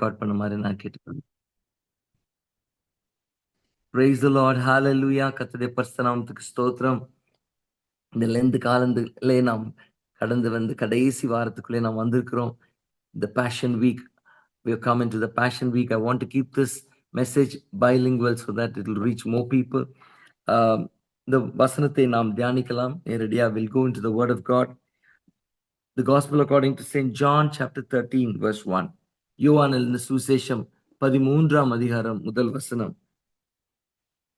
Record பண்ண மாதிரி நான் கேட்டுக்கிறேன் பிரைஸ் லார்ட் ஹalleluya கர்த்தருடைய பரிசுநாமத்துக்கு ஸ்தோத்திரம் இந்த லெந்து காலத்திலே நாம் கடந்து வந்து கடைசி வாரத்துக்குள்ளே நாம் வந்திருக்கிறோம் the Passion Week we are coming to the passion week i want to keep this message bilingual so that it will reach more people இந்த வசனத்தை நாம் தியானிக்கலாம் நேரடியா will go into the word of god the gospel according to st john chapter 13 verse 1 எழுதின சுவிசேஷம் பதிமூன்றாம் அதிகாரம் முதல் வசனம்.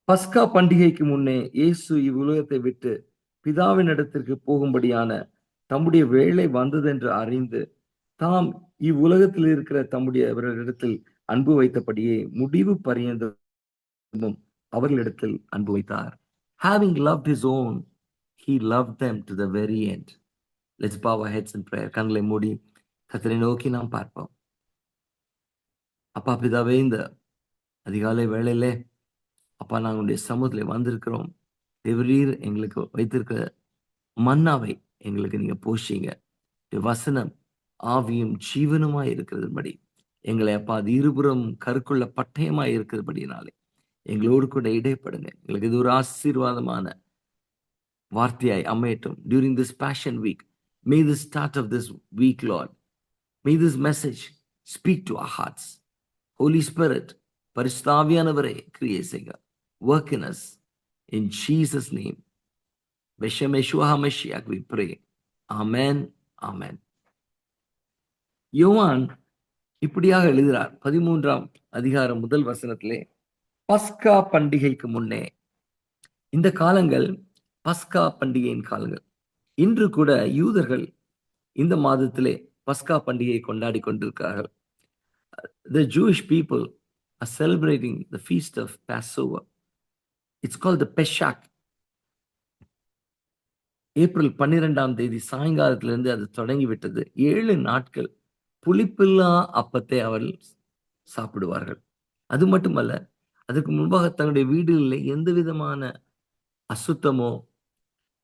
பஸ்கா பண்டிகைக்கு முன்னே இயேசு இவ்வுலகத்தை விட்டு பிதாவின் இடத்திற்கு போகும்படியான தம்முடைய வேலை வந்ததென்று அறிந்து தாம் இவ்வுலகத்தில் இருக்கிற தம்முடைய அவர்களிடத்தில் அன்பு வைத்தபடியே முடிவு பரியந்தமும் அவர்களிடத்தில் அன்பு வைத்தார். Having love his own he love them to the very end let's bow heads heads prayer கண்களை மூடி கத்தனை நோக்கி நாம் பார்ப்போம். அப்பா பிதாவே இந்த அதிகாலை வேளையிலே அப்பா நாங்கள் உடைய சமூகத்தில் வந்திருக்கிறோம். திவரீர் எங்களுக்கு வைத்திருக்கிற மன்னாவை எங்களுக்கு நீங்க போஷிங்க. வசனம் ஆவியும் ஜீவனுமாய் இருக்கிறதுபடி. எங்களை அப்பா அது இருபுறம் கருக்குள்ள பட்டயமாய் இருக்கிறபடினாலே எங்களோடு கூட இடைப்படுங்க. எங்களுக்கு இது ஒரு ஆசீர்வாதமான வார்த்தையாய் அமையட்டும். During this Passion Week may the start of this week Lord may this message speak to a hearts Holy Spirit பரிசுத்தாவியானவரே கிரியை செய்க. Work in us in Jesus name Beshem Yeshua HaMashiach, we pray. யோவான் இப்படியாக எழுதுகிறார். பதிமூன்றாம் அதிகாரம் முதல் வசனத்திலே பஸ்கா பண்டிகைக்கு முன்னே. இந்த காலங்கள் பஸ்கா பண்டிகையின் காலங்கள். இன்று கூட யூதர்கள் இந்த மாதத்திலே பஸ்கா பண்டிகையை கொண்டாடி கொண்டிருக்கிறார்கள். The Jewish people are celebrating the feast of Passover. It's called the Peshach. April பன்னிரெண்டாம் தேதி சாயங்காலத்திலிருந்து அது தொடங்கி விட்டது ஏழு நாட்கள் புளிப்பில்லா அப்பத்தை அவள் சாப்பிடுவார்கள் அது மட்டுமல்ல அதுக்கு முன்பாக தங்களுடைய வீடுகளில் எந்த விதமான அசுத்தமோ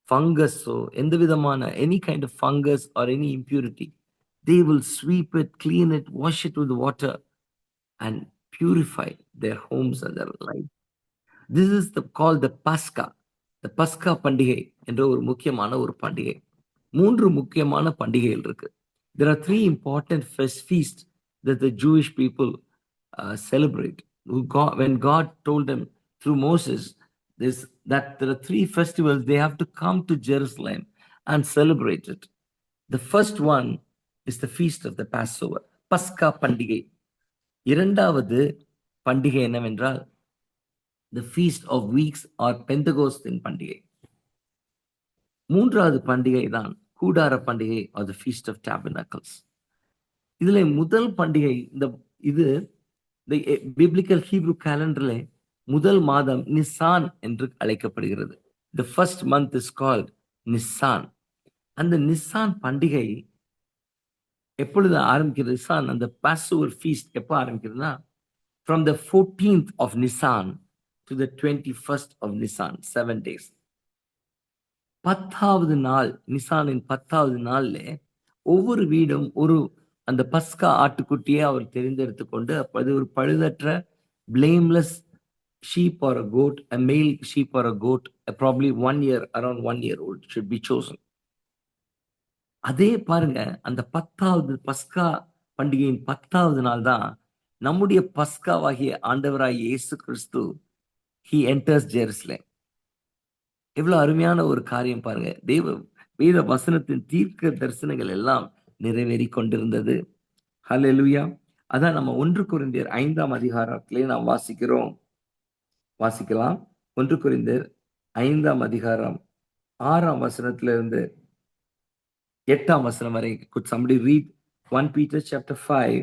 ஃபங்கஸோ எந்த விதமான any kind of fungus or any impurity They will sweep it clean it wash it with water and purify their homes and their life this is the call the Pascha the Pascha பண்டிகை என்ற ஒரு முக்கியமான ஒரு பண்டிகை மூன்று முக்கியமான பண்டிகைகள் இருக்கு there are three important fest feasts that the Jewish people uh, celebrate. Who God, when God told them through Moses this that there are three festivals they have to come to Jerusalem and celebrate it. The first one is the feast of the Passover பஸ்கா பண்டிகை. இரண்டாவது பண்டிகை என்னவென்றால் the feast of weeks or பெந்தகோஸ்தின் பண்டிகை. மூன்றாவது பண்டிகை தான் கூடார பண்டிகை or the feast of Tabernacles இதுல முதல் பண்டிகை இந்த இது பிப்ளிக்கல் ஹீப்ரூ கேலண்டர்ல முதல் மாதம் நிசான் என்று அழைக்கப்படுகிறது. The first month is called Nisan அந்த நிசான் பண்டிகை எப்பொழுது ஆரம்பிக்கிறது? நிசான் அந்த பாசுவர் ஃபீஸ்ட் எப்போ ஆரம்பிக்கிறதுனா from the fourteenth of Nisan to the twenty first of Nisan seven days பத்தாவது நாள் நிசானின் பத்தாவது நாள்ல ஒவ்வொரு வீடும் ஒரு அந்த பஸ்கா ஆட்டுக்குட்டியை அவர் தெரிந்தெடுத்து கொண்டு அப்போது ஒரு பழுதற்ற blameless sheep or a goat a male sheep or a goat probably one year around one year old should be chosen அதே பாருங்க அந்த பத்தாவது பஸ்கா பண்டிகையின் பத்தாவது நாள் தான் நம்முடைய பஸ்காவாகிய ஆண்டவராய் இயேசு கிறிஸ்து ஹி என்டர்ஸ் ஜெருசலேம் எவ்வளவு அருமையான ஒரு காரியம் பாருங்க. தெய்வ வேத வசனத்தின் தீர்க்க தரிசனங்கள் எல்லாம் நிறைவேறி கொண்டிருந்தது. ஹலெலுயா அதான் நம்ம ஒன்று குறைந்தர் ஐந்தாம் அதிகாரத்திலே நாம் வாசிக்கிறோம். வாசிக்கலாம். ஒன்று குறைந்தர் ஐந்தாம் அதிகாரம் ஆறாம் வசனத்திலிருந்து எட்டாம் வசனம் வரை good somebody read one Peter chapter five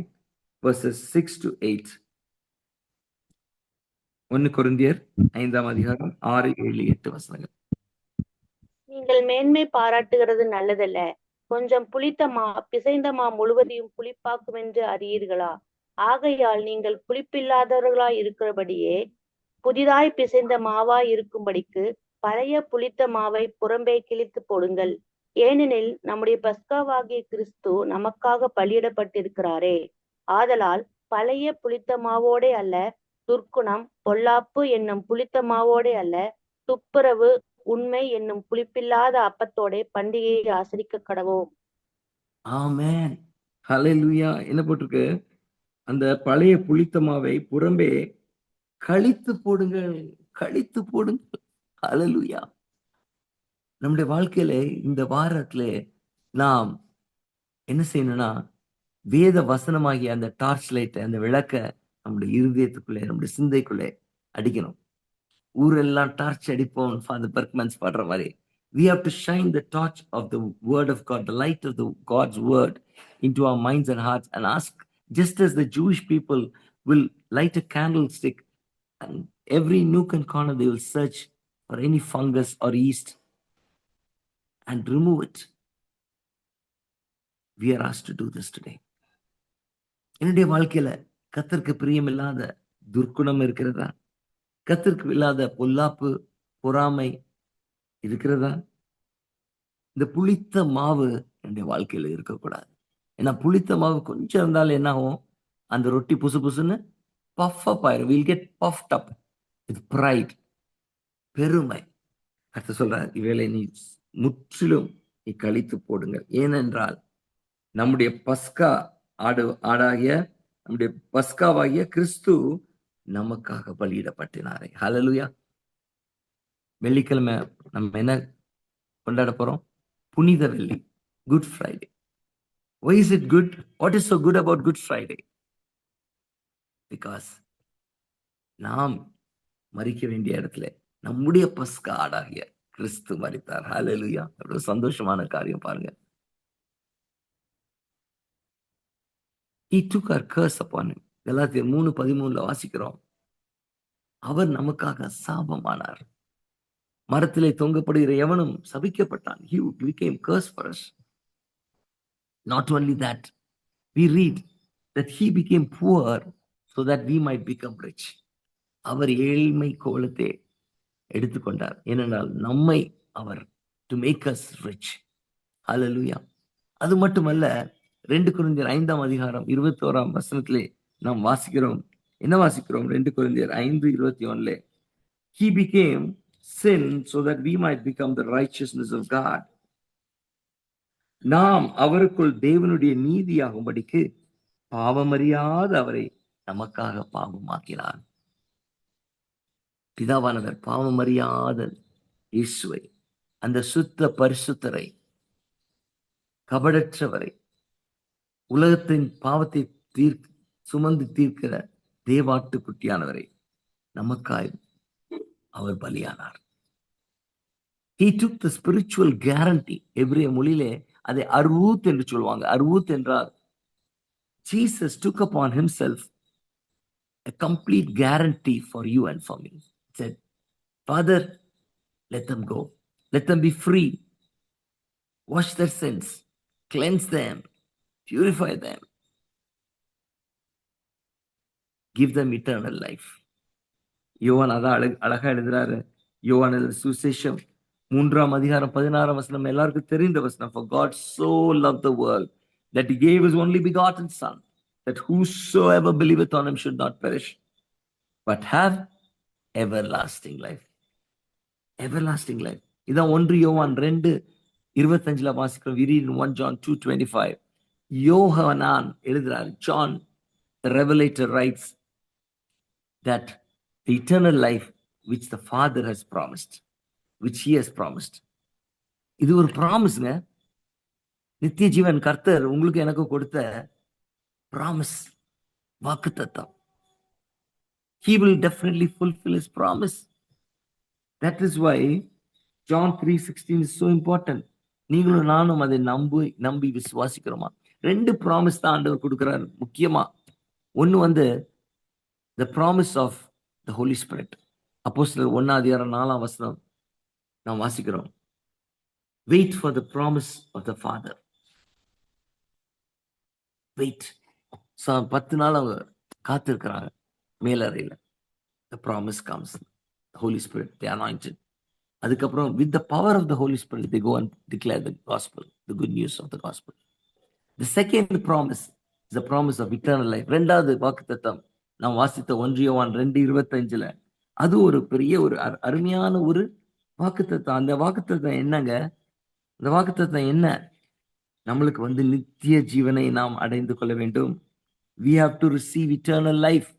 verses six to eight ஒன்னு குருந்தியர் ஐந்தாம் அதிகாரம் ஆறு ஏழு எட்டு வசனங்கள். நீங்கள் மேன்மை பாராட்டுகிறது நல்லதல்ல. கொஞ்சம் புளித்த மா பிசைந்த மா முழுவதையும் புளிப்பாக்கும் என்று அறியீர்களா? ஆகையால் நீங்கள் புளிப்பில்லாதவர்களா இருக்கிறபடியே புதிதாய் பிசைந்த மாவாய் இருக்கும்படிக்கு பழைய புளித்த மாவை புறம்பே கிழித்து போடுங்கள். ஏனெனில் நம்முடைய பஸ்காவாகிய கிறிஸ்து நமக்காக பலியிடப்பட்டிருக்கிறாரே. ஆதலால் பழைய புளித்த மாவோடே அல்ல துர்க்குணம் பொல்லாப்பு என்னும் புளித்த மாவோடே அல்ல துப்புரவு உண்மை என்னும் புளிப்பில்லாத அப்பத்தோட பண்டிகையை ஆசிரிக்க கடவோம். ஆமேன். ஹalleluya. என்ன போட்டிருக்கு? அந்த பழைய புளித்த மாவை புறம்பே கழித்து போடுங்கள் கழித்து போடுங்கள். ஹalleluya. நம்முடைய வாழ்க்கையில இந்த வாரத்துல நாம் என்ன செய்யணும்னா வேத வசனமாகிய அந்த டார்ச் லைட் அந்த விளக்க நம்முடைய இருதயத்துக்குள்ளே நம்முடைய சிந்தைக்குள்ளே அடிக்கணும் ஊரெல்லாம் டார்ச் அடிப்போம் ஃபாதர் பர்க்மன்ஸ் பாடுற மாதிரி we have to shine the torch of the word of God, the light of the God's word into our minds and hearts and ask, just as the Jewish people will light a candlestick and every nook and corner they will search for any fungus or yeast and remove it. We are asked to do this today. என்னுடைய வாழ்க்கையில கத்தருக்கு பிரியமில்லாத துர்க்குணம் இருக்கிறதா? கத்திற்கு இல்லாத பொல்லாப்பு பொறாமை இருக்கிறதா? இந்த புளித்த மாவு என்னுடைய வாழ்க்கையில இருக்கக்கூடாது. ஏன்னா புளித்த மாவு கொஞ்சம் இருந்தாலும் என்ன ஆகும் அந்த ரொட்டி புசு புசுன்னு பஃப் அப் ஆயிரும். Will get puffed up with pride பெருமை. அடுத்து சொல்ற இவேளை நீ முற்றிலும் கழித்து போடுங்கள். ஏனென்றால் நம்முடைய பஸ்கா ஆடு ஆடாகிய நம்முடைய பஸ்காவாகிய கிறிஸ்து நமக்காக பலியிடப்பட்டினாரே. ஹலலுயா வெள்ளிக்கிழமை நம்ம என்ன கொண்டாட போறோம்? புனித வெள்ளி Good Friday why is it good what is so good about Good Friday because நாம் மறிக்க வேண்டிய இடத்துல நம்முடைய பஸ்கா ஆடாகிய கிறிஸ்து மறித்தார் ஹலலுயா ஒரு சந்தோஷமான காரியம் பாருங்க He took our curse upon him. கலாத்தியர் மூணு பதிமூணுல வாசிக்கிறோம் அவர் நமக்காக சாபமானார் மரத்திலே தொங்கப்படுகிற எவனும் சபிக்கப்பட்டான் he became curse for us not only that we read that he became poor so that we might become rich அவர் ஏழ்மை கோலத்தை எடுத்துக்கொண்டார். ஏனென்றால் நம்மை அவர் to make us rich hallelujah அது மட்டுமல்ல ரெண்டு குருந்தியர் ஐந்தாம் அதிகாரம் இருபத்தி ஓராம் வசனத்திலே நாம் வாசிக்கிறோம். என்ன வாசிக்கிறோம்? ரெண்டு குருந்தியர் ஐந்து இருபத்தி ஒன்னுல he became sin so that we might become the righteousness of God நாம் அவருக்குள் தேவனுடைய நீதியாகும்படிக்கு பாவமறியாத அவரை நமக்காக பாவமாக்கினார். பிதாவானவர் பாவமறியாத இயேசுவை அந்த சுத்த பரிசுத்தரை கபடற்றவரை உலகத்தின் பாவத்தை தீர் சுமந்து தீர்க்கிற தேவாட்டு குட்டியானவரை நமக்காய் அவர் பலியானார். He took the spiritual guarantee எவ்ரிய மொழியிலே அதை அருவூத் என்று சொல்லுவாங்க. அருவூத் என்றால் Jesus took up on himself complete complete guarantee for you and me. Said, Father, let them go. Let them be free. Wash their sins. Cleanse them. Purify them. Give them eternal life. யோவான் அதான் அழகு அழகா எழுதுறாரு யோவான் சுசேஷம் மூன்றாம் அதிகாரம் பதினாறாம் வசனம் எல்லாருக்கும் தெரிந்த வசனம் for God so loved the world that he gave his only begotten son that whosoever believeth on him should not perish but have everlasting life everlasting life இதான் ஒன்று யோவான் ரெண்டு இருபத்தஞ்சுல வாசிக்கிறோம் விரீன் one John two twenty five Yohanan எழுதுறாரு John revelator writes that the eternal life which the Father has promised which he has promised இது ஒரு ப்ராமிஸ்ங்க நித்திய ஜீவன் கர்த்தர் உங்களுக்கு எனக்கு கொடுத்த ப்ராமிஸ் வாக்கு தத்தம் he will definitely fulfill his promise. That is why john 3:16 is so important. நீங்களும் நானும் அதை நம்பி நம்பி விசுவாசிக்கிறோமா? ரெண்டு ப்ராமிஸ் தான் ஆண்டவர் கொடுக்குறார் முக்கியமா. ஒன்னு வந்து the promise of the Holy spirit. அப்போஸ்தலர் ஒன்னாம் அதிகாரம் நாலாம் வசனம் நாம் வாசிக்கிறோம். Wait for the promise of the Father wait பத்து நாள் அவங்க காத்திருக்கிறாங்க. மேலறையில. The promise comes Holy Spirit the anointed அதுக்கப்புறம் with the power of the Holy Spirit the go and declare the gospel the good news of the gospel the second promise the promise of eternal life ரெண்டாவது வாக்குத்தத்தம். நாம் வாசித்த ஒன்றியவான் ரெண்டு இருபத்தஞ்சுல. அது ஒரு பெரிய ஒரு அருமையான ஒரு வாக்குத்தத்தம். அந்த வாக்குத்தத்தம் என்னங்க? அந்த வாக்குத்தத்தம் என்ன? நம்மளுக்கு வந்து நித்திய ஜீவனை நாம் அடைந்து கொள்ள வேண்டும். We have to receive eternal life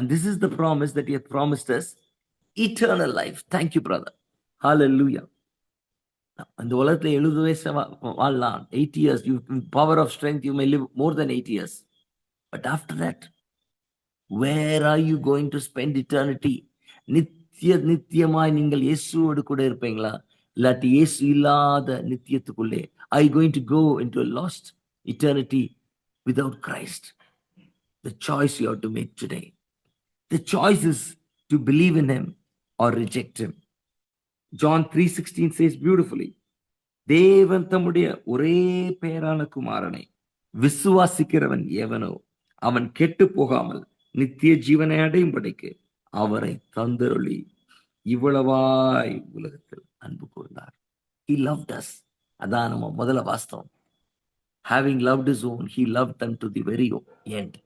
and this is the promise that he has promised us eternal life. Thank you brother. Hallelujah. அந்த உலகத்துல எழுபது வயசு வாழலாம் eight years you power of strength you may live more then eight years but after that where are you going to spend eternity நித்திய நித்தியமாய் நீங்கள் இயேசுவோடு கூட இருப்பீங்களா? இல்லாட்டி இயேசு இல்லாத நித்தியத்துக்குள்ளே. I going to go into lost eternity without Christ the choice you have to make today The choice is to believe in him or reject him. John three sixteen says beautifully தேவன் தம்முடைய ஒரே பேரான குமாரனை விசுவாசிக்கிறவன் எவனோ அவன் கெட்டு போகாமல் நித்திய ஜீவனை அடையும்படிக்கு அவரை தந்தருளி. இவ்வளவாய் உலகத்தில் அன்பு கூர்ந்தார். ஹி லவ் டஸ் அதான் நம்ம முதல வாஸ்தவம். Having love his own he love them to the very end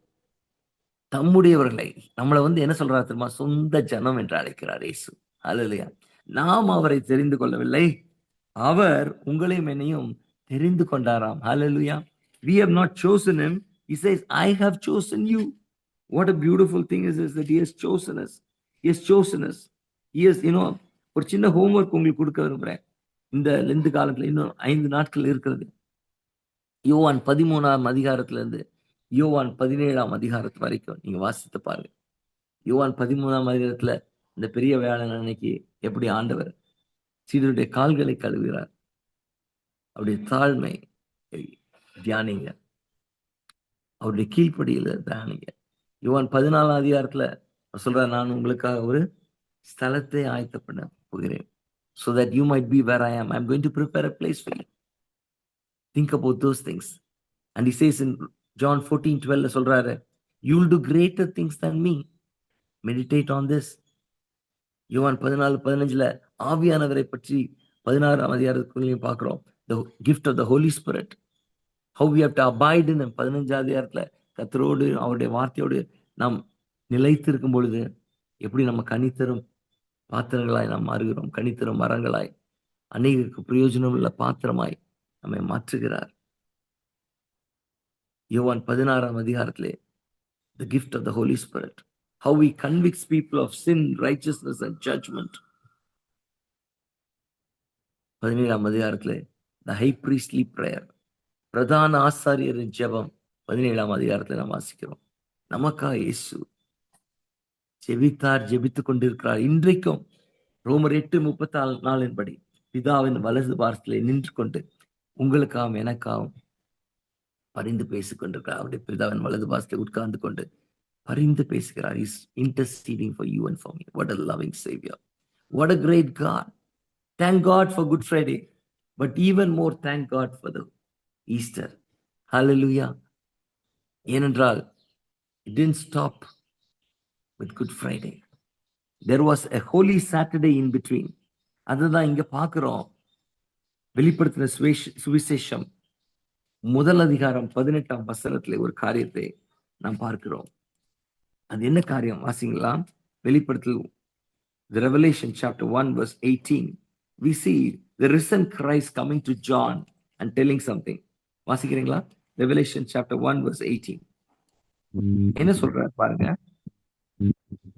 தம்முடையவர்களை. நம்மளை வந்து என்ன சொல்றாரு தெரியுமா? சொந்த ஜனம் என்று அழைக்கிறார் இயேசு. அல்லையா நாம் அவரை தெரிந்து கொள்ளவில்லை. அவர் உங்களையும் என்னையும் தெரிந்து கொண்டாராம். ஹalleluya we have not chosen him. He says i have chosen you. What a beautiful thing is this that he has chosen us. He has chosen us. He has you know ஒரு சின்ன ஹோம்ஒர்க் உங்களுக்கு கொடுக்க விரும்புறேன். இந்த Lent காலத்துல இன்னும் ஐந்து நாட்கள் இருக்கிறது. யோவான் பதிமூணாம் அதிகாரத்துல இருந்து யோவான் பதினேழாம் அதிகாரத்து வரைக்கும் நீங்க வாசித்து பாருங்க யோவான் பதிமூணாம் அதிகாரத்துல இந்த பெரிய வேலை அன்னைக்கு எப்படி ஆண்டவர் சீடருடைய கால்களை கழுவுகிறார் அவருடைய தாழ்மை தியானிங்க அவருடைய கீழ்ப்படியில தியானிங்க யுவான் பதினாலாம் அதிகாரத்துல சொல்ற சொல்றார் நான் உங்களுக்காக ஒரு ஸ்தலத்தை ஆயத்த பண்ண போகிறேன் so that you might be where am am. I'm going to prepare a place for you. Think about those things. And he in John fourteen டுவெல்ல சொல்றாரு, you will do greater things than me meditate on this Yuan பதினாலு பதினஞ்சுல ஆவியானவரை பற்றி பதினாறாம் அதிகாரத்துக்குள்ளேயும் பார்க்குறோம். The gift of the Holy Spirit how we have to abide பதினஞ்சாம் அதிகாரத்தில் கத்தரோடு அவருடைய வார்த்தையோடு நாம் நிலைத்திருக்கும் பொழுது எப்படி நம்ம கனித்தரும் பாத்திரங்களாய் நாம் மாறுகிறோம்? கனித்தரும் மரங்களாய் அநேகருக்கு பிரயோஜனம் உள்ள பாத்திரமாய் நம்மை மாற்றுகிறார். யோவான் பதினாறாம் அதிகாரத்திலே the gift of the Holy Spirit how we convicts people of sin righteousness and judgement பதினேழாம் அதிகாரத்திலே த ஹை ப்ரீஸ்ட்லி ப்ரேயர் பிரதான ஆசாரியரின் ஜெபம். பதினேழாம் அதிகாரத்தில் நாம் வாசிக்கிறோம். நமக்கா இயேசு ஜெபித்தார் ஜெபித்து கொண்டிருக்கிறார். இன்றைக்கும் ரோமர் எட்டு முப்பத்தி நாலின்படி பிதாவின் வலது பாரத்திலே நின்று கொண்டு உங்களுக்காகவும் எனக்காகவும் பரிந்து பேசிக் கொண்டிருக்கிறார் அவருடைய பிதாவின் வலது பாசத்தை உட்கார்ந்து கொண்டு பரிந்து பேசுகிறார். Is interceding for you and for me what a loving Saviour what a great God thank God for Good Friday but even more thank God for the Easter hallelujah ஏனென்றால் it didn't stop with Good friday. There was a holy saturday in between. அதுதான் இங்க பார்க்கிறோம். வெளிப்படுத்தின சுவிசேஷம். முதல் அதிகாரம் பதினெட்டாம் வசனத்திலே ஒரு காரியத்தை நாம் பார்க்கிறோம். அது என்ன காரியம் வாசிங்களா? வெளிப்படுத்தல் the revelation chapter 1 verse 18 we see the risen christ coming to john and telling something. வாசிக்கிறீங்களா? Revelation chapter one verse eighteen என்ன சொல்றாரு பாருங்க.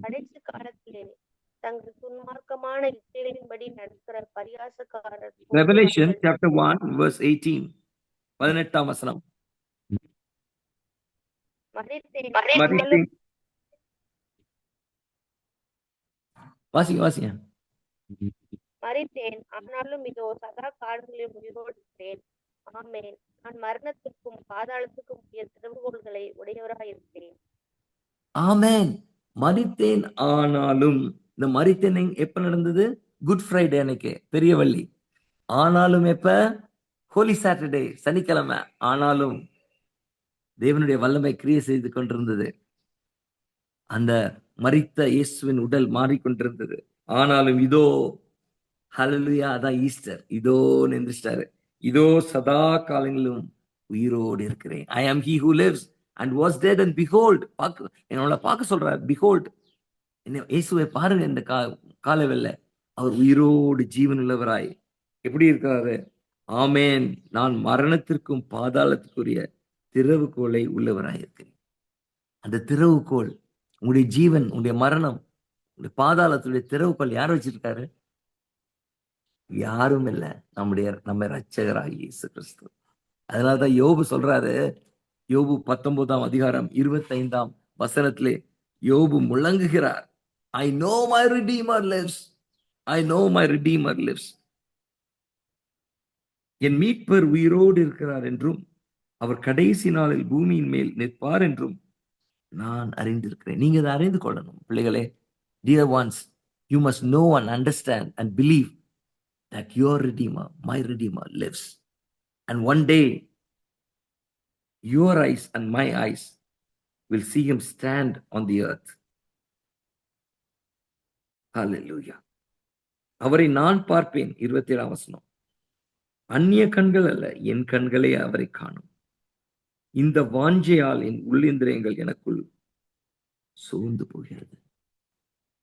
கடைசி காலத்திலே தங்கள் துன்மார்க்கமான இச்சைகளின்படி நடக்கிற பரியாசக்காரர் Revelation chapter one verse eighteen பதினெட்டாம் வசனம். வாசிங்க வாசிங்க. மறித்தேன் ஆனாலும் இதோ சதா காலங்களில் உயிரோடு இருக்கிறேன் ஆமென். நான் மரணத்துக்கும் பாதாளத்துக்கும் உரிய திறவுகோள்களை உடையவராய் இருக்கிறேன் ஆமென். மறித்தேன் ஆனாலும் இந்த மறித்தேன் எப்ப நடந்தது? குட் ஃப்ரைடே அன்னைக்கு பெரிய வள்ளி ஆனாலும் எப்ப? ஹோலி சாட்டர்டே சனிக்கிழமை. ஆனாலும் தேவனுடைய வல்லமை கிரியை செய்து கொண்டிருந்தது. அந்த மறித்த இயேசுவின் உடல் மாறிக்கொண்டிருந்தது. ஆனாலும் இதோ ஹலலுயா அதான் ஈஸ்டர் இதோ நின்றுச்சிட்டாரு இதோ சதா காலங்களிலும் உயிரோடு இருக்கிறேன். I am he who lives and was dead and behold பார்க்க என்னோட பார்க்க சொல்றாரு பிஹோல்ட் என்ன இயேசுவை பாருங்க இந்த கா காலவெல்ல அவர் உயிரோடு ஜீவன் உள்ளவராய். எப்படி இருக்கிறாரு? ஆமேன். நான் மரணத்திற்கும் பாதாளத்துக்குரிய திறவுகோலை உள்ளவராயிருக்கிறேன் அந்த திறவுகோல் உங்களுடைய ஜீவன் உங்களுடைய மரணம் உங்களுடைய பாதாளத்துடைய திறவுகோல் யார் வச்சிருக்காரு? யாரும் இல்லை. நம்முடைய நம்ம ரச்சகராக இயேசு கிறிஸ்து. அதனாலதான் யோபு சொல்றாரு யோபு பத்தொன்பதாம் அதிகாரம் இருபத்தைந்தாம் வசனத்திலே யோபு முழங்குகிறார் I know my redeemer lives I know my redeemer lives என் மீட்பர் உயிரோடு இருக்கிறார் என்றும் அவர் கடைசி நாளில் பூமியின் மேல் நிற்பார் என்றும் நான் அறிந்திருக்கிறேன். நீங்க அதை அறிந்து கொள்ளணும். பிள்ளைகளே dear ones you must know and understand and believe that your redeemer my redeemer lives and one day your eyes and my eyes will see him stand on the earth. அவரை நான் பார்ப்பேன். இருபத்தி ஏழாம் வசனம். அந்நிய கண்கள் அல்ல என் கண்களே அவரை காணும். இந்த வாஞ்சையால் என் உள்ளேந்திரியங்கள் எனக்குள் சோர்ந்து போகிறது.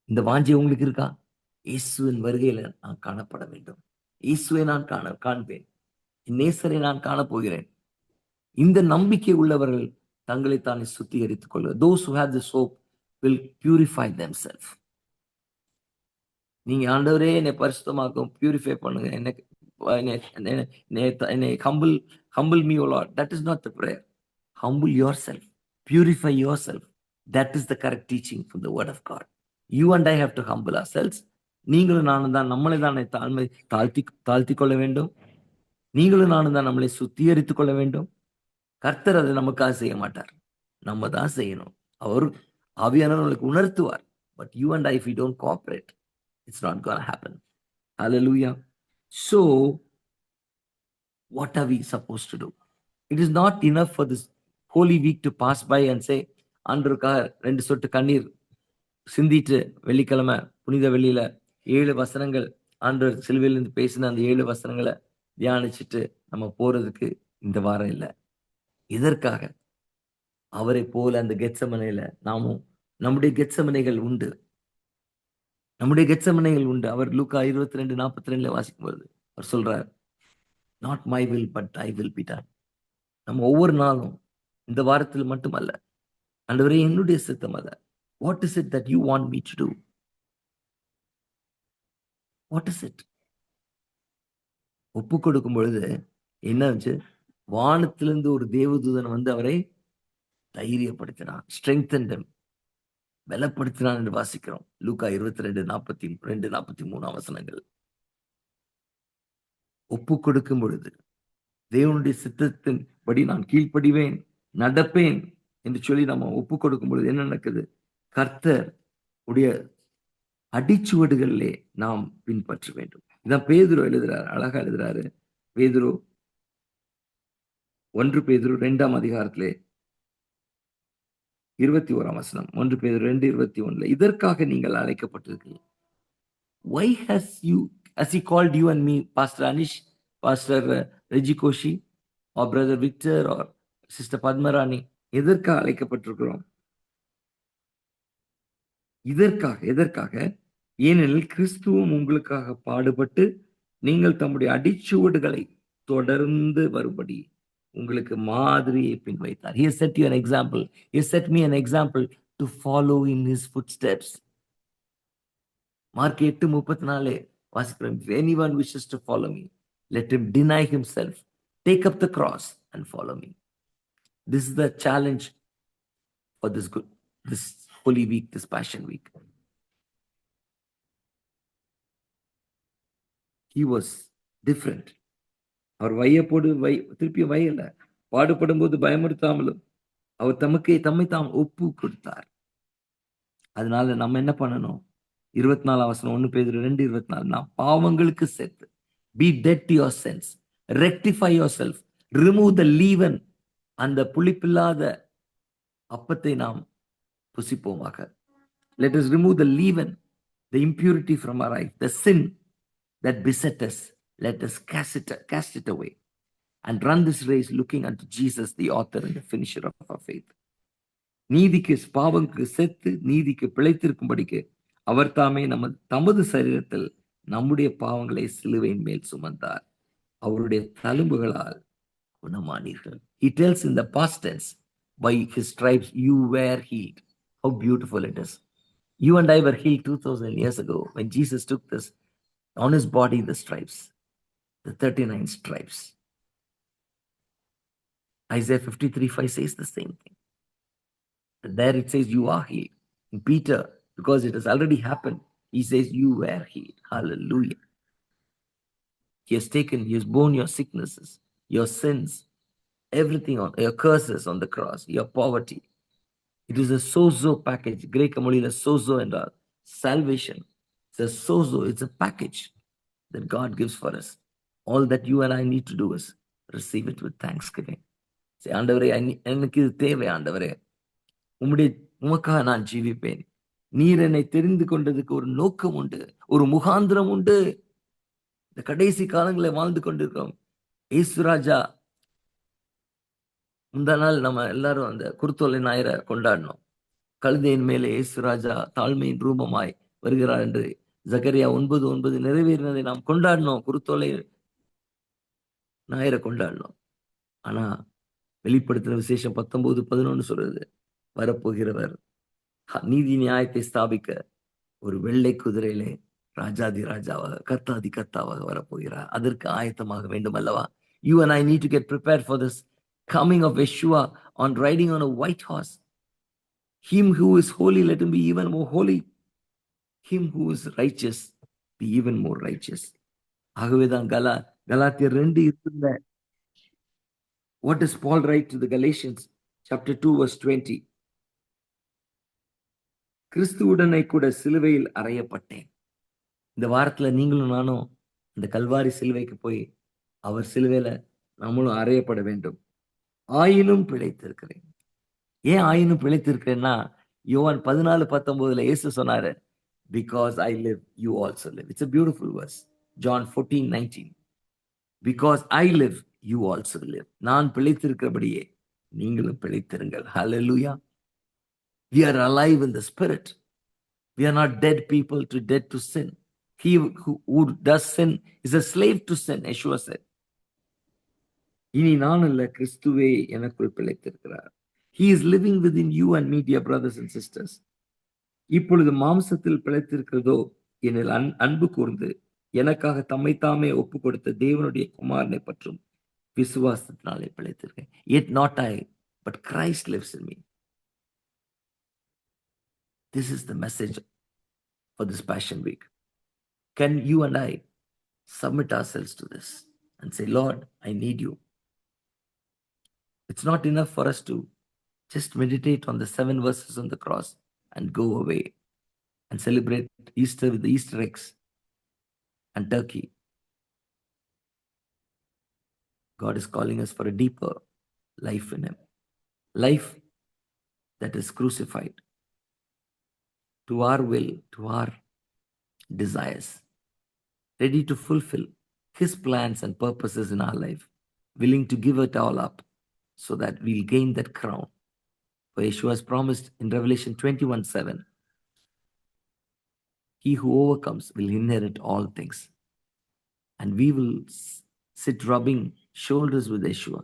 இந்த வாஞ்சை உங்களுக்கு இருக்கா? இயேசுவின் வருகையில நான் காணப்பட வேண்டும். இயேசுவை நான் காண காண்பேன். என் நேசரை நான் காணப்போகிறேன் இந்த நம்பிக்கை உள்ளவர்கள் தங்களை தானே சுத்திகரித்துக் கொள்வது those who have this soap will purify them self நீங்க ஆண்டவரே என்னை பரிசுத்தமாக்கும் பியூரிஃபை பண்ணுங்க. எனக்கு Uh, humble, humble me, humble Lord. That is not that prayer. Not the prayer yourself. Your is purify your self from the the correct teaching You the I of to you and I to நீங்களும் நானும் தான் நம்மளை தானே தாழ்மை தாழ்த்தி தாழ்த்தி கொள்ள வேண்டும். நீங்களும் நானும் தான் நம்மளை சுத்திகரித்துக் கொள்ள வேண்டும். கர்த்தர் அதை நமக்காக செய்ய மாட்டார். நம்ம தான் செய்யணும். அவர் ஆவியானவர்களுக்கு உணர்த்துவார். But you and I we don't cooperate it's not gonna happen லூயா so what are we supposed to do? It is not enough for this holy week to pass by and say ஆண்டருக்காக ரெண்டு சொட்டு கண்ணீர் சிந்திட்டு வெள்ளிக்கிழமை புனித வெள்ளியில ஏழு வசனங்கள். ஆண்டவர் சிலுவையிலிருந்து பேசின அந்த ஏழு வசனங்களை தியானிச்சுட்டு நம்ம போறதுக்கு இந்த வாரம் இல்லை. இதற்காக அவரை போல அந்த கெச்சமனையில நாமும் நம்முடைய கெச்சமனைகள் உண்டு. நம்முடைய கெச்சமனைகள் உண்டு. அவர் லூக்கா இருபத்தி ரெண்டு நாற்பத்தி ரெண்டுல வாசிக்கும் போது அவர் சொல்றார் not my will but I will be done நம்ம ஒவ்வொரு நாளும் இந்த வாரத்தில் மட்டுமல்ல அன்றுவரே என்னுடைய சித்தம் அத what is it that you want me to do what is it ஒப்பு கொடுக்கும் பொழுது என்ன ஆச்சு வானத்திலிருந்து ஒரு தேவதூதன் வந்து அவரை தைரியப்படுத்தினான் ஸ்ட்ரெங்தன் பலப்படுத்தினான் என்று வாசிக்கிறோம். லூக்கா இருபத்தி ரெண்டு நாற்பத்தி ரெண்டு நாற்பத்தி மூணு அவசனங்கள். ஒப்பு கொடுக்கும் பொழுது தேவனுடைய சித்தத்தின் படி நான் கீழ்ப்படிவேன் நடப்பேன் என்று சொல்லி நம்ம ஒப்பு கொடுக்கும் பொழுது என்ன நடக்குது? கர்த்தர் உடைய அடிச்சுவடுகளிலே நாம் பின்பற்ற வேண்டும். இதான் பேதுரு எழுதுறாரு அழகா எழுதுறாரு. பேதுரு ஒன்று பேதுரு ரெண்டாம் அதிகாரத்திலே இருபத்தி ஓராம் வசனம் ஒன்று பேர் ரெண்டு இருபத்தி ஒண்ணுல இதற்காக நீங்கள் அழைக்கப்பட்டிருக்கீங்க why has you has he called you and me pastor Anish pastor Reji Koshy or brother Victor or sister Padmarani எதற்காக அழைக்கப்பட்டிருக்கிறோம்? இதற்காக எதற்காக? ஏனெனில் கிறிஸ்துவும் உங்களுக்காக பாடுபட்டு நீங்கள் தம்முடைய அடிச்சுவடுகளை தொடர்ந்து வரும்படி உங்களுக்கு மாதிரியை பின் வைத்தார் he has set you an example he has set me an example to follow in his footsteps Mark எட்டு முப்பத்தி நாலு வாசிக்கிறோம் if anyone wishes to follow me let him deny himself take up the cross and follow me this is the challenge for this good this holy week this passion week he was different அவர் வையப்போடு வை திருப்பியும் வயல. பாடுபடும் போது பயமுறுத்தாமலும் அவர் தமக்கே தம்மை தாம் ஒப்பு கொடுத்தார். அதனால நம்ம என்ன பண்ணணும்? இருபத்தி நாலு அவசரம் ஒன்று பேர் ரெண்டு இருபத்தி நாலு நான் பாவங்களுக்கு செத்து be dead your sins rectify your self remove the leaven அந்த புளிப்பில்லாத அப்பத்தை நாம் புசிப்போமாக. Let us remove the leaven the impurity from our the sin that that beset Let us cast it, cast it away and run this race looking unto Jesus, the author and the finisher of our faith. நீதிக்கு பாவங்கு செத்து நீதிக்கு பிழைத்திருக்கும்படிக்கு அவர் தாமே நம்ம தமது சரீரத்தில் நம்முடைய பாவங்களை சிலுவையின் மேல் சுமந்தார் அவருடைய தலும்புகளால் குணமானீர்கள் he tells in the பாஸ்டன்ஸ் by his stripes you were healed how beautiful it is you and I were heal two thousand years ago when Jesus took this on his body the stripes the 39 stripes. Isaiah 53 5 says the same thing. And there it says, You are healed. And Peter, because it has already happened, he says, You were healed. Hallelujah. He has taken, He has borne your sicknesses, your sins, everything on your curses on the cross, your poverty. It is a sozo package. Greek Amalila sozo and all. Salvation. It's a sozo, it's a package that God gives for us. All that you and I need to do is receive it with thanksgiving சரி ஆண்டவரே எனக்கு இது தேவை ஆண்டவரே. உம்முடைய உமக்காக நான் ஜீவிப்பேன். நீர் என்னை தெரிந்து கொண்டதுக்கு ஒரு நோக்கம் உண்டு ஒரு முகாந்திரம் உண்டு. இந்த கடைசி காலங்களில் வாழ்ந்து கொண்டிருக்கிறோம். ஏசுராஜா முந்தா நாள் நம்ம எல்லாரும் அந்த குருத்தோலை ஞாயிறை கொண்டாடினோம். கழுதையின் மேலே ஏசுராஜா தாழ்மையின் ரூபமாய் வருகிறார் என்று ஜகரியா ஒன்பது ஒன்பது நிறைவேறினதை நாம் கொண்டாடினோம். குருத்தோலை ஞாயிறை கொண்டாடணும். ஆனா வெளிப்படுத்தின விசேஷம் பத்தொன்பது பதினொன்னு சொல்றது வரப்போகிறவர் நீதி நியாயத்தை ஸ்தாபிக்க ஒரு வெள்ளை குதிரையிலே ராஜாதி ராஜாவாக கர்த்தாதி கர்த்தாவாக வரப்போகிறார். அதற்கு ஆயத்தமாக வேண்டும் அல்லவா? You and I need to get prepare for this coming of Yeshua on riding on a white horse him who is holy let be even more holy holy. Who is righteous be even more righteous ஆகவேதான் கலா கலாத்தியர் ரெண்டு இருந்த. What is Paul write to Galatians chapter two verse twenty கிறிஸ்துவுடனை கூட சிலுவையில் அறையப்பட்டேன். இந்த வாரத்துல நீங்களும் நானும் இந்த கல்வாரி சிலுவைக்கு போய் அவர் சிலுவையில நம்மளும் அறையப்பட வேண்டும். ஆயினும் பிழைத்திருக்கிறேன். ஏன் ஆயினும் பிழைத்திருக்கிறேன்னா யோவான் பதினாலு பத்தொன்பதுல இயேசு சொன்னாரு because I live you also live it's a beautiful verse John fourteen nineteen because I live you also live நான் பிழைத்திருக்கிறபடியே நீங்களும் பிழைத்திருங்கள் hallelujah we are alive in the spirit we are not dead people to dead to sin he who, who does sin is a slave to sin yeshua said இனி நான் அல்ல கிறிஸ்துவே எனக்குள் பிழைத்திருக்கிறார் he is living within you and me dear brothers and sisters இப்பொழுது மாம்சத்தில் பிழைத்திருக்கிறதோ என்னில் an அன்பு கூர்ந்து எனக்காக தம்மை தாமே ஒப்பு கொடுத்த தேவனுடைய குமாரனை பற்றும் விசுவாசத்தினாலே பிழைத்திருக்கேன் yet not I but Christ lives in me this is the message for this passion week can you and I submit ourselves to this and say lord I need you it's not enough for us to just meditate on the seven verses on the cross and go away and celebrate Easter with the Easter eggs and turkey. God is calling us for a deeper life in Him, life that is crucified to our will, to our desires, ready to fulfill His plans and purposes in our life, willing to give it all up so that we'll gain that crown. For Yeshua has promised in Revelation 21 7 He who overcomes will inherit all things. And we will sit rubbing shoulders with Yeshua.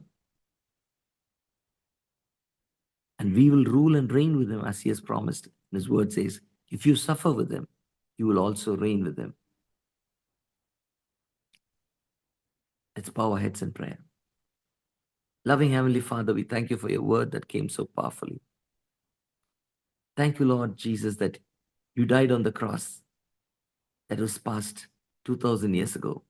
And we will rule and reign with him as he has promised. And his word says, if you suffer with him, you will also reign with him. Let's bow our heads in prayer. Loving Heavenly Father, we thank you for your word that came so powerfully. Thank you, Lord Jesus, that you died on the cross that was passed 2000 years ago.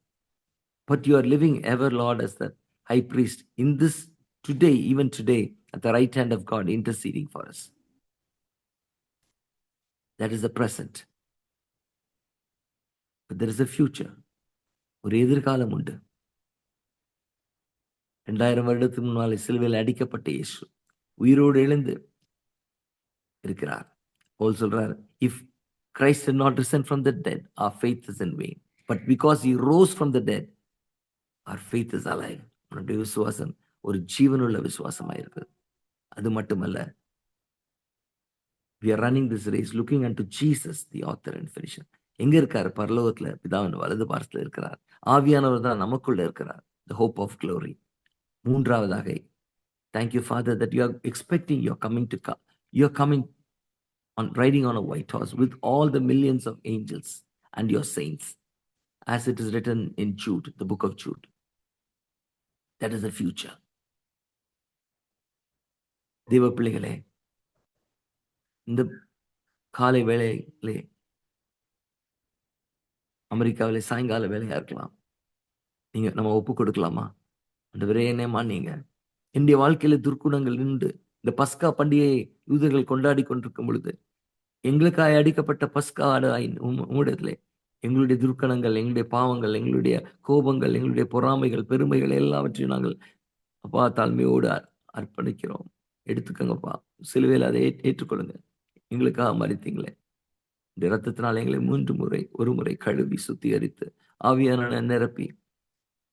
But you are living ever, Lord, as the high priest in this today, even today, at the right hand of God, interceding for us. That is the present. But there is a future. ஒரு எதிர்காலம் உண்டு ரெண்டாயிரம் வருடத்துக்கு முன்னாலே சிலுவையில் அடிக்கப்பட்ட இயேசு உயிரோடு எழுந்து இருக்கிறார் போல் சொல்றார் if Christ did not risen from the dead, our faith is in vain. But because he rose from the dead, our faith is alive. நம்முடைய விசுவாசம் ஒரு ஜீவனுள்ள விசுவாசமா இருக்குது அது மட்டுமல்ல we are running this race looking and to Jesus the author and finisher எங்க இருக்காரு பரலோகத்துல பிதாவின் வலது பாரத்தில் இருக்கிறார் ஆவியானவர் தான் நமக்குள்ள இருக்கிறார் த ஹோப் ஆஃப் க்ளோரி மூன்றாவதாக thank you father that you are expecting you coming to you are coming on riding on a white horse with all the millions of angels and your saints as it is written in Jude the book of Jude that is the future தேவ பிள்ளைகளே இந்த காலை வேளையிலே அமெரிக்காவிலே சாயங்கால வேலையா இருக்கலாம் நீங்க நம்ம ஒப்பு கொடுக்கலாமா அந்த விரையனேமா நீங்க என்னுடைய வாழ்க்கையில துர்க்குணங்கள் நின்று இந்த பஸ்கா பண்டிகையை யூதர்கள் கொண்டாடி கொண்டிருக்கும் பொழுது எங்களுக்காக அடிக்கப்பட்ட பஸ்கா ஆடாயின் உம்மிடத்திலே எங்களுடைய துர்க்கணங்கள் எங்களுடைய பாவங்கள் எங்களுடைய கோபங்கள் எங்களுடைய பொறாமைகள் பெருமைகள் எல்லாவற்றையும் நாங்கள் அப்பா தாழ்மையோடு அர்ப்பணிக்கிறோம். எடுத்துக்கோங்கப்பா. சிலுவையில் அதை ஏற்றுக்கொள்ளுங்க. எங்களுக்காக மறித்தீங்களே. இந்த ரத்தத்தினால் எங்களை மூன்று முறை ஒரு முறை கழுவி சுத்திகரித்து ஆவியான நிரப்பி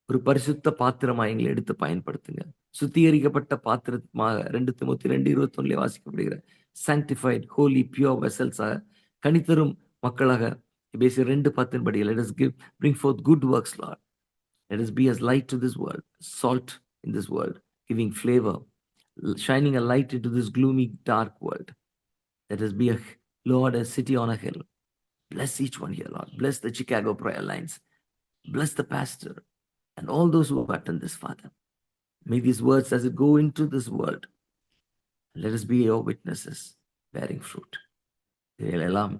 ஒரு பரிசுத்த பாத்திரமா எங்களை எடுத்து பயன்படுத்துங்க சுத்திகரிக்கப்பட்ட பாத்திரமாக ரெண்டு தொண்ணூத்தி ரெண்டு இருபத்தி ஒன்னுல வாசிக்கப்படுகிற சாங்டிஃபைட் ஹோலி பியூர் வெசல்ஸாக கனித்தரும் மக்களாக பேசிய ரெண்டு பத்தின் படி let us give bring forth good works Lord let us be as light to this world salt in this world giving flavour shining a light to this gloomy dark world let us be a lord a city on a hill Bless each one here Lord. Bless the Chicago prayer lines. Bless the pastor. And all those who have attended this father may these words as it go into this world let us be your witnesses bearing fruit இதையெல்லாம்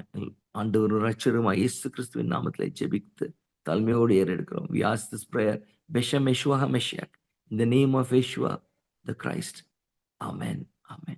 ஆண்டவர் ரட்சருமாய் இயேசு கிறிஸ்துவின் நாமத்திலே ஜெபித்து தாழ்மையோடு ஏறெடுக்கிறோம் we ask this prayer beshem yeshua hameshiach in the name of yeshua the christ amen amen